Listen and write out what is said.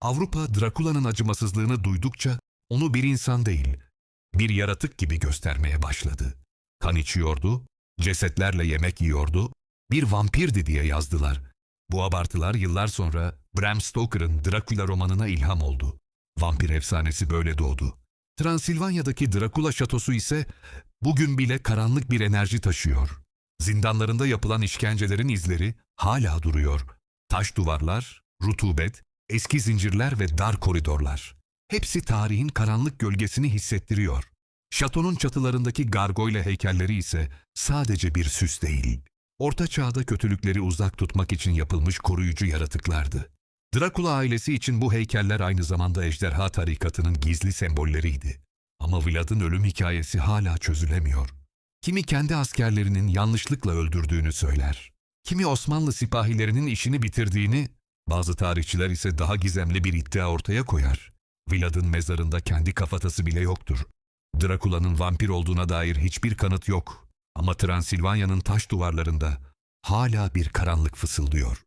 Avrupa Drakula'nın acımasızlığını duydukça onu bir insan değil, bir yaratık gibi göstermeye başladı. Kan içiyordu, cesetlerle yemek yiyordu, bir vampirdi diye yazdılar. Bu abartılar yıllar sonra Bram Stoker'ın Drakula romanına ilham oldu. Vampir efsanesi böyle doğdu. Transilvanya'daki Drakula şatosu ise bugün bile karanlık bir enerji taşıyor. Zindanlarında yapılan işkencelerin izleri hala duruyor. Taş duvarlar, rutubet, eski zincirler ve dar koridorlar. Hepsi tarihin karanlık gölgesini hissettiriyor. Şatonun çatılarındaki gargoyle heykelleri ise sadece bir süs değil. Orta çağda kötülükleri uzak tutmak için yapılmış koruyucu yaratıklardı. Drakula ailesi için bu heykeller aynı zamanda ejderha tarikatının gizli sembolleriydi. Ama Vlad'ın ölüm hikayesi hala çözülemiyor. Kimi kendi askerlerinin yanlışlıkla öldürdüğünü söyler. Kimi Osmanlı sipahilerinin işini bitirdiğini, bazı tarihçiler ise daha gizemli bir iddia ortaya koyar. Vlad'ın mezarında kendi kafatası bile yoktur. Drakula'nın vampir olduğuna dair hiçbir kanıt yok. Ama Transilvanya'nın taş duvarlarında hala bir karanlık fısıldıyor.